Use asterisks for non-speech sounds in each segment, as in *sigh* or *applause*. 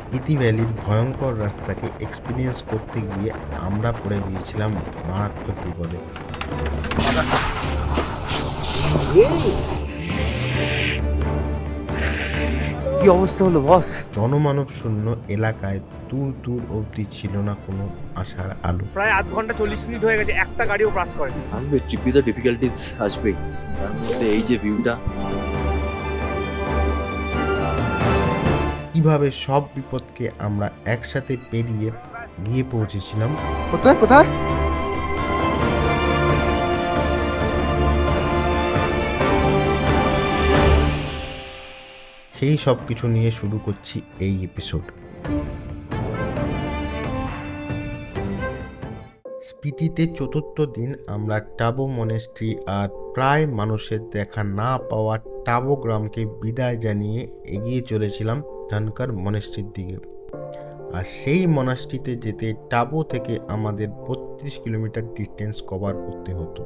স্পিতি ভ্যালির ভয়ঙ্কর রাস্তাকে এক্সপিরিয়েন্স করতে গিয়ে আমরা পড়ে গিয়েছিলাম মারাত্মক বিপদে। কি অবস্থা হলো বস জনমানব শূন্য এলাকায় দূর দূর অবধি ছিল না কোনো আশার আলো। প্রায় আধ ঘণ্টা চল্লিশ মিনিট হয়ে গেছে একটা গাড়িও পাস করে আসবে ট্রিপে তো ডিফিকাল্টিস আসবেই তার মধ্যে এই যে ভিউটা কীভাবে সব বিপদকে আমরা একসাথে পেরিয়ে গিয়ে পৌঁছেছিলাম? কোথায় কোথায়? সেই সব কিছু নিয়ে শুরু করছি এই এপিসোড স্পিতিতে চতুর্থ দিন আমরা টাবো মনেস্ট্রি আর প্রায় মানুষের দেখা না পাওয়া টাবো গ্রামকে বিদায় জানিয়ে এগিয়ে চলেছিলাম। ধনকার মনেস্ট্রির দিকে। আর সেই মনাস্ট্রিতে যেতে টাবো থেকে আমাদের বত্রিশ কিলোমিটার ডিস্টেন্স কভার করতে হতো।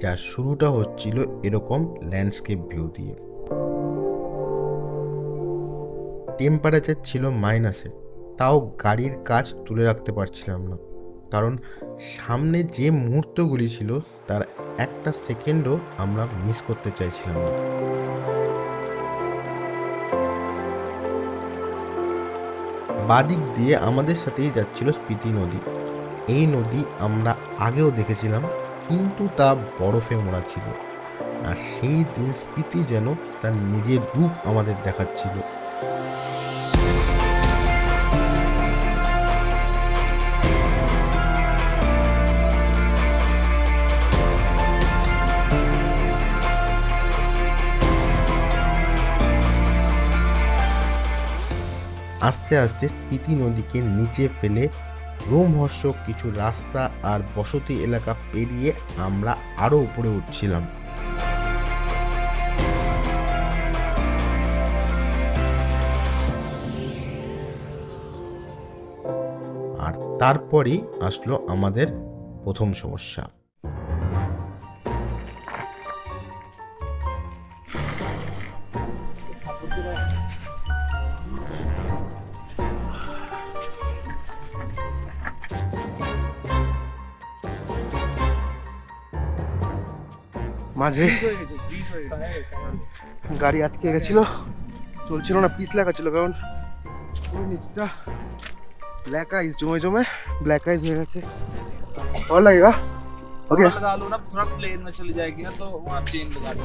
যার শুরুটা হচ্ছিল এরকম ল্যান্ডস্কেপ ভিউ দিয়ে। টেম্পারেচার ছিল মাইনাসে তাও গাড়ির কাজ তুলে রাখতে পারছিলাম না। কারণ সামনে যে মুহূর্তগুলি ছিল, তার একটা সেকেন্ডও আমরা মিস করতে চাইছিলাম না। বাদিক দিয়ে আমাদের সাথেই যাচ্ছিল স্পিতি নদী। এই নদী আমরা আগেও দেখেছিলাম, কিন্তু তা বরফে মোড়া ছিল। আর সেই দিন স্পিতি যেন তার নিজের রূপ আমাদের দেখাচ্ছিল। আস্তে আস্তে স্পিতি নদীকে নিচে ফেলে রোমহর্ষক কিছু রাস্তা আর বসতি এলাকা পেরিয়ে আমরা আরও উপরে উঠছিলাম। আর তারপরই আসলো আমাদের প্রথম সমস্যা। মাঝে গাড়ি আটকে গেছিল চলছিল না পিস লেখা ছিল কারণ পুরো নিচটা ব্ল্যাক আইস জমে জমে ব্ল্যাক আইস হয়ে গেছে ভালো লাগেগা ओके लगा लो ना थोड़ा प्लेन में चली जाएगी ना तो वहाँ चेन लगा दो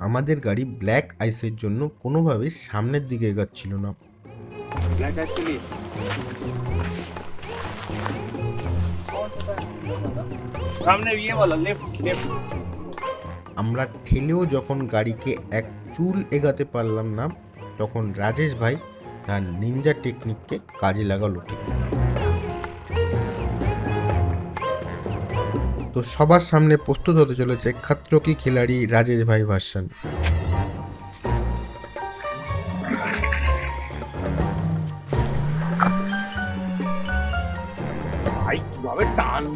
আমাদের গাড়ি ব্ল্যাক আইসের জন্য কোনোভাবেই সামনের দিকে এগাচ্ছিল না ब्लैक आइस আমরা ঠেলেও যখন গাড়িকে এক চুল এগাতে পারলাম না, তখন রাজেশ ভাই তার নিনজা টেকনিককে কাজে লাগালো ঠিক। তো সবার সামনে প্রস্তুত হতে চলেছে খাত্রকি খেলাড়ি রাজেশ ভাই ভাসান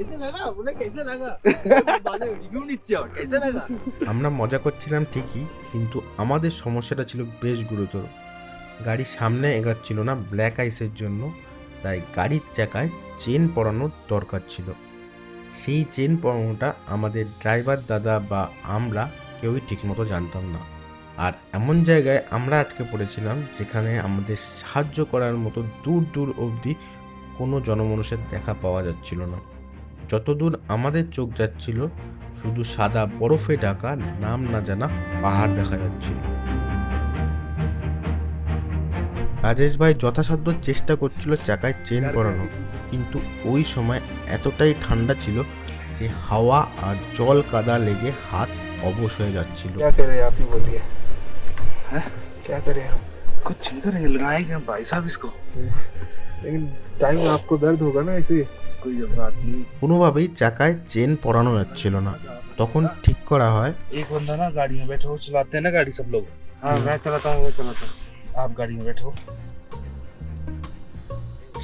*laughs* আমরা মজা করছিলাম ঠিকই কিন্তু আমাদের সমস্যাটা ছিল বেশ গুরুতর। গাড়ি সামনে এগাচ্ছিল না ব্ল্যাক আইসের জন্য তাই গাড়ির চাকায় চেন পরানোর দরকার ছিল। সেই চেন পরানোটা আমাদের ড্রাইভার দাদা বা আমরা কেউই ঠিকমতো জানতাম না। আর এমন জায়গায় আমরা আটকে পড়েছিলাম যেখানে আমাদের সাহায্য করার মতো দূর দূর অবধি কোনো জনমানুষের দেখা পাওয়া যাচ্ছিল না। যতদূর আমাদের চোখ যাচ্ছিল শুধু সাদা বরফে ঢাকা নাম না জানা পাহাড় দেখা যাচ্ছিল রাজেশ ভাই যথাসাধ্য চেষ্টা করছিল চাকায় চেন পরানো কিন্তু ওই সময় এতটাই ঠান্ডা ছিল যে হাওয়া আর জল কাদা লেগে হাত অবশ হয়ে যাচ্ছিল क्या करे आप ही बोलिए क्या करे हम कुछ नहीं करेंगे लगाएंगे हम भाई साहब इसको लेकिन टाइम आपको दर्द होगा ना ऐसे कोई बात नहीं কোনোভাবেই চাকায় চেন পরানো যাচ্ছিল না তখন ঠিক করা হয় एक बंदा ना गाड़ी में बैठो चलाते हैं ना गाड़ी सब लोग हाँ मैं चलाता हूँ मैं चलाता हूँ आप गाड़ी में बैठो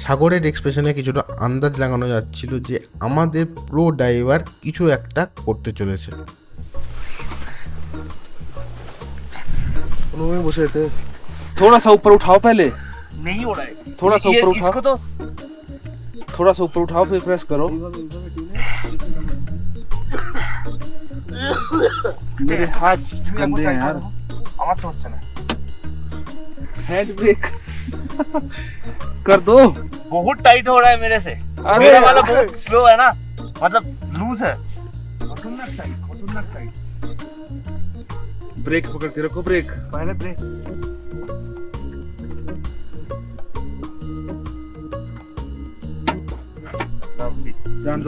সাগরের এক্সপ্রেশনে কিছুটা আন্দাজ লাগানো যাচ্ছিল যে আমাদের প্রো ড্রাইভার কিছু একটা করতে চলেছে কোনোভাবে বসে যেতে थोड़ा सा ऊपर उठाओ पहले नहीं हो रहा है थोड़ा सा ये- ऊपर उठाओ इसको तो थोड़ा सा ऊपर उठाओ फिर प्रेस करो मेरे हाथ गंदे हैं यार আমার তো হচ্ছে না हैंड ब्रेक कर दो बहुत टाइट हो रहा है मेरे से अरे मेरा यार। वाला बहुत स्लो है ना मतलब लूज है खतरनाक टाइट खतरनाक टाइट ब्रेक पकड़ के रखो ब्रेक पहले ब्रेक জান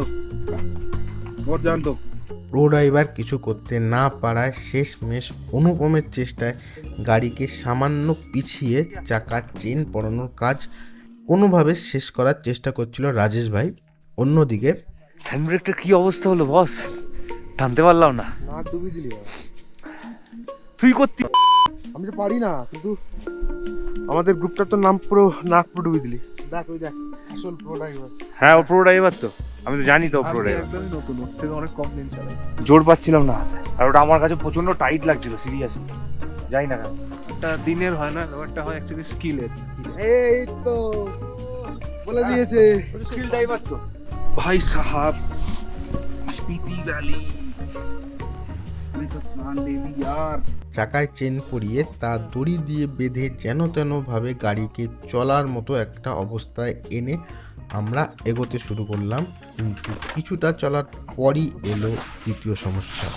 এবার কিছু করতে না পারায় শেষমেশ অনুপমের চেষ্টায় গাড়িকে সামান্য পিছিয়ে চাকা চেন পড়ানোর কাজ কোনোভাবে শেষ করার চেষ্টা করছিল রাজেশ ভাই। অন্যদিকে হ্যান্ডব্রেকটা কি অবস্থা হলো বস? টানতে পারলাম না। দিলি তুই করতি আমি তো পারি না কিন্তু আমাদের গ্রুপটা তো নাম পুরো নাক পুরো দিলি। দেখ ওই দেখ আসল প্রো ড্রাইভার হ্যাঁ ও প্রো ড্রাইভার তো। আমি তো জানি তো প্রোডে নতুন ওর থেকে অনেক কম দিন চালাই। জোর পাচ্ছিলাম না হাতে। আর ওটা আমার কাছে প্রচণ্ড টাইট লাগছিল সিরিয়াসলি যাই না কেন। একটা দিনের হয় না ব্যাপারটা হয় অ্যাকচুয়ালি স্কিলের এই তো বলে হ্যাঁ, দিয়েছে। স্কিল ড্রাইভার তো। ভাই সাহাব স্পিতি ভ্যালি চাকায় চেন পরিয়ে তা দড়ি দিয়ে বেঁধে যেন তেন ভাবে গাড়িকে চলার মতো একটা অবস্থায় এনে আমরা এগোতে শুরু করলাম কিন্তু কিছুটা চলার পরই এলো দ্বিতীয় সমস্যা।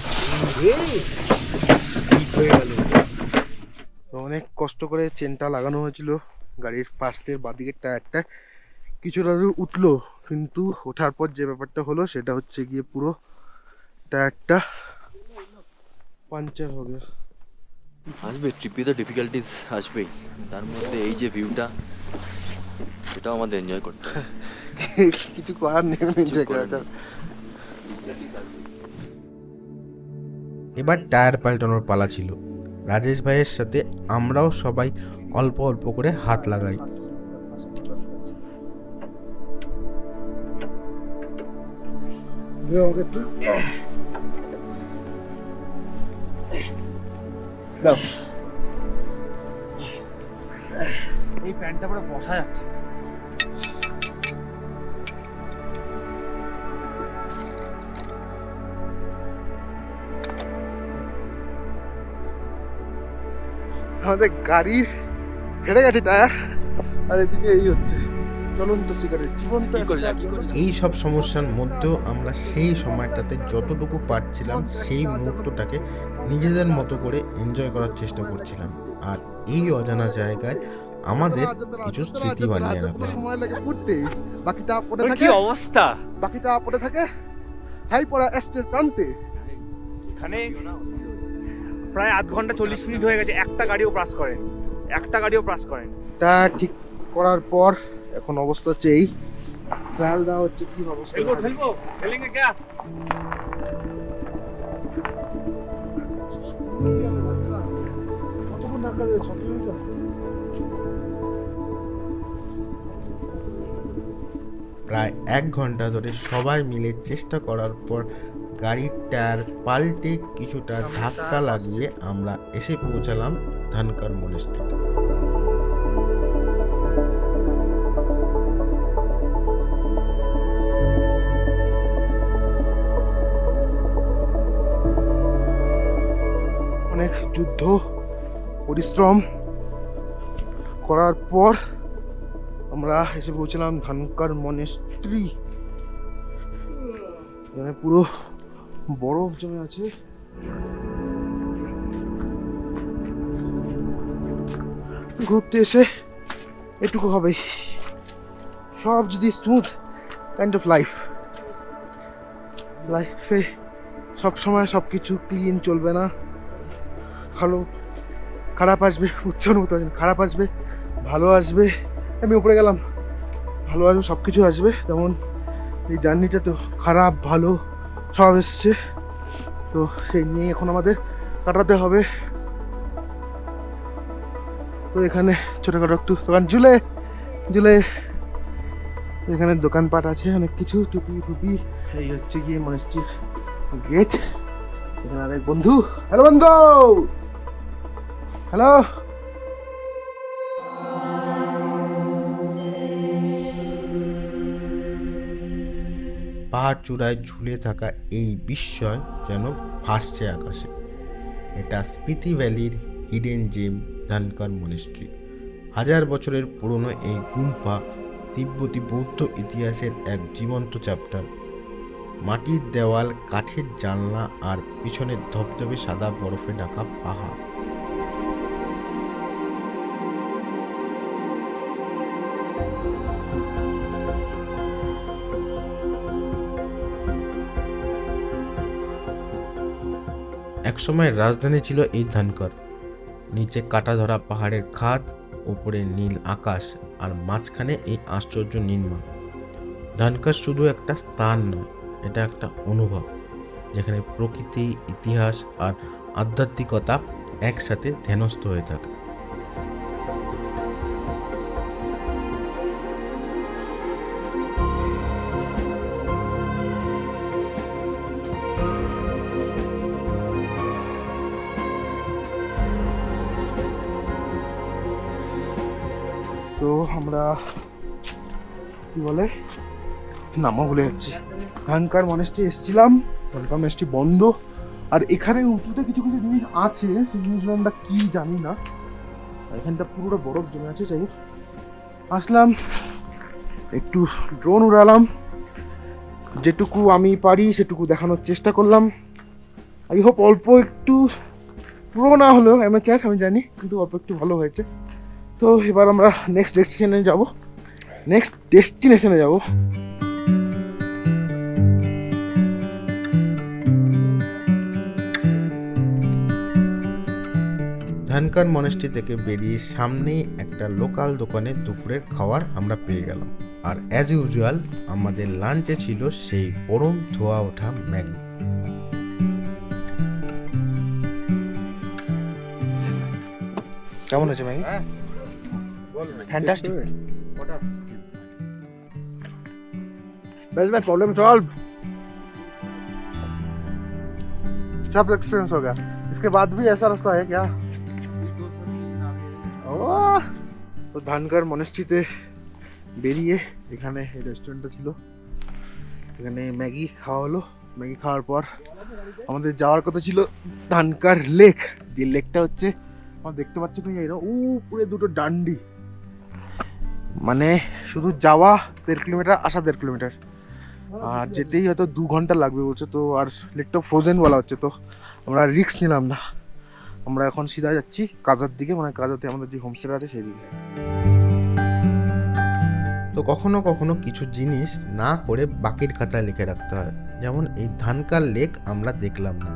তো অনেক কষ্ট করে চেনটা লাগানো হয়েছিল গাড়ির ফার্স্টের বাদিকের টায়ারটা। কিছুটা দূর উঠল কিন্তু ওঠার পর যে ব্যাপারটা হলো সেটা হচ্ছে গিয়ে পুরো টায়ারটা পাঞ্চার হবে। আসবে ট্রিপে তো ডিফিকাল্টিস আসবেই। তার মধ্যে এই যে ভিউটা সেটাও আমাদের এনজয় করতে *laughs* কিছু করার নেই কিছু করার নেই। *laughs* এবার টায়ার পাল্টানোর পালা ছিল। রাজেশ ভাইয়ের সাথে আমরাও সবাই অল্প অল্প করে হাত লাগাই। এই প্যান্টটা পুরো বসা যাচ্ছে। আমাদের গাড়ির ফেড়ে গেছে টায়ার আর এদিকে এই হচ্ছে। চলন্ত সিগারেট জীবন? এই সব সমস্যার মধ্যেও আমরা সেই সময়টাতে যতটুকু পারছিলাম সেই মুহূর্তটাকে নিজেদের মতো করে এনজয় করার চেষ্টা করছিলাম। আর এই অজানা জায়গায় আমাদের কিছু স্মৃতি বানিয়ে রাখলাম। সময় লাগে উঠতে বাকিটা পড়ে থাকে। কি অবস্থা? বাকিটা পড়ে থাকে। ছাই পড়া এস্টের প্রান্তে। এখানে প্রায় আধ ঘণ্টা চল্লিশ মিনিট হয়ে গেছে একটা গাড়িও পাস করেন। একটা গাড়িও পাস করেন। তা ঠিক করার পর এখন অবস্থা হচ্ছে এই। ট্রায়াল দেওয়া হচ্ছে কি অবস্থা? প্রায় এক ঘণ্টা ধরে সবাই মিলে চেষ্টা করার পর গাড়ির টায়ার পাল্টে কিছুটা ধাক্কা লাগিয়ে আমরা এসে পৌঁছালাম ধানকার মনেস্ট্রিতে অনেক যুদ্ধ পরিশ্রম করার পর আমরা এসে পৌঁছলাম ধানকার মনেস্ট্রি এখানে পুরো বরফ জমে আছে। ঘুরতে এসে এটুকু হবে। সব যদি স্মুথ কাইন্ড অফ লাইফ লাইফে সব সময় সব কিছু ক্লিন চলবে না। ভালো, খারাপ আসবে উচ্চ অনুভূত হচ্ছে না। খারাপ আসবে, ভালো আসবে। আমি উপরে গেলাম। ভালো আসবে সব কিছু আসবে। তেমন এই জার্নিটা তো খারাপ, ভালো। সব এসছে। তো সেই নিয়ে এখন আমাদের কাটাতে হবে। তো এখানে ছোটোখাটো একটু দোকান। ঝুলে ঝুলে। এখানে দোকানপাট আছে, অনেক কিছু, টুপি, ফুপি। এই হচ্ছে গিয়ে মনেস্ট্রির গেট এখানে আরেক বন্ধু। হ্যালো বন্ধু! হ্যালো পাহাড় চূড়ায় ঝুলে থাকা এই বিস্ময় যেন ভাসছে আকাশে। এটা স্পিতি ভ্যালির হিডেন জেম ধানকার মনেস্ট্রি। হাজার বছরের পুরনো এই গুম্ফা তিব্বতী বৌদ্ধ ইতিহাসের এক জীবন্ত চ্যাপ্টার। মাটির দেওয়াল, কাঠের জানলা আর পিছনের ধবধবে সাদা বরফে ঢাকা পাহাড়। একসময় রাজধানী ছিল এই ধানকর নিচে কাটা ধরা পাহাড়ের খাদ ওপরে নীল আকাশ, আর মাঝখানে এই আশ্চর্য নির্মাণ। ধানকর শুধু একটা স্থান নয়, এটা একটা অনুভব, যেখানে প্রকৃতি, ইতিহাস আর আধ্যাত্মিকতা একসাথে ধ্যানস্থ হয়ে থাকে। তো আমরা, কি বলে? নামও ভুলে যাচ্ছি। ধানকার মনেস্ট্রি এসেছিলাম ধানকার মনেস্ট্রি বন্ধ। আর এখানে উঁচুতে কিছু কিছু জিনিস আছে, সেই জিনিসগুলো আমরা কি জানি না। এখানটা পুরোটা বরফ জমে আছে, যাই আসলাম, একটু ড্রোন উড়ালাম। যেটুকু আমি পারি, সেটুকু দেখানোর চেষ্টা করলাম। আই হোপ অল্প একটু পুরো না হলেও অ্যামেচার আমি জানি, কিন্তু অল্প একটু ভালো হয়েছে। তো এবার আমরা নেক্সট ডেস্টিনেশনে যাব। নেক্সট ডেস্টিনেশনে যাব। ধানকার মনেস্ট্রি থেকে বেরিয়ে সামনেই একটা লোকাল দোকানে দুপুরের খাবার আমরা পেয়ে গেলাম। আর অ্যাজ ইউজুয়াল আমাদের লাঞ্চে ছিল সেই গরম ধোয়া ওঠা ম্যাগি। কেমন হয়েছে Maggi? ফ্যান্টাস্টিক बस में प्रॉब्लम सॉल्व सब एक्सपीरियंस हो गया इसके बाद भी ऐसा रास्ता है क्या ওহ! তো ধানকার মনেস্ট্রিতে বেরিয়ে এখানে এই রেস্টুরেন্টটা ছিল এখানে ম্যাগি খাওয়া হলো ম্যাগি খাওয়ার পর আমাদের যাওয়ার কথা ছিল ধানকার লেক যে লেকটা হচ্ছে আমার দেখতে পাচ্ছ তুমি এরকম উপরে দুটো ডান্ডি মানে শুধু যাওয়া দেড় কিলোমিটার, আসা দেড় কিলোমিটার। আর যেতেই হয়তো দু ঘণ্টা লাগবে বলছে তো, আর লেকটা ফ্রোজেন বলা হচ্ছে তো। আমরা রিস্ক নিলাম না। আমরা এখন সিধা যাচ্ছি কাজার দিকে মানে কাজাতে আমাদের যে হোমস্টে আছে সেই দিকে তো কখনো কখনো কিছু জিনিস না করে বাকির খাতায় লিখে রাখতে হয়। যেমন এই ধানকার লেক আমরা দেখলাম না।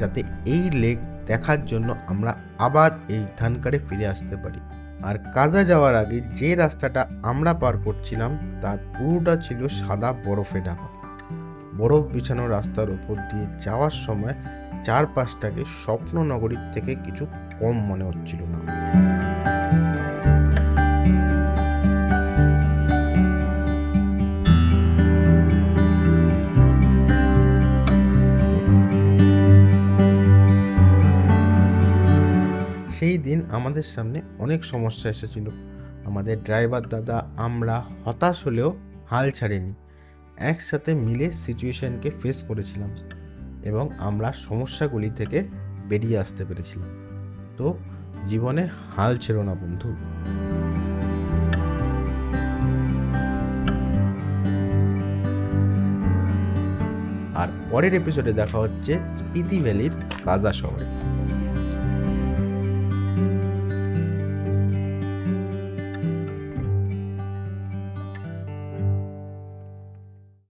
যাতে এই লেক দেখার জন্য আমরা আবার এই ধানকারে ফিরে আসতে পারি। আর কাজা যাওয়ার আগে যে রাস্তাটা আমরা পার করছিলাম, তার পুরোটা ছিল সাদা বরফে ঢাকা। বরফ বিছানো রাস্তার ওপর দিয়ে যাওয়ার সময় চারপাশটাকে স্বপ্ন নগরীর থেকে কিছু কম মনে হচ্ছিল না। আমাদের সামনে অনেক সমস্যা এসেছিল। আমাদের ড্রাইভার দাদা আমরা হতাশ হলেও হাল ছাড়েনি। একসাথে মিলে সিচুয়েশনকে ফেস করেছিলাম এবং আমরা সমস্যাগুলি থেকে বেরিয়ে আসতে পেরেছিলাম। তো জীবনে হাল ছেড়ো না, বন্ধু। আর পরের এপিসোডে দেখা হচ্ছে স্পিতি ভ্যালির কাজা শহরে।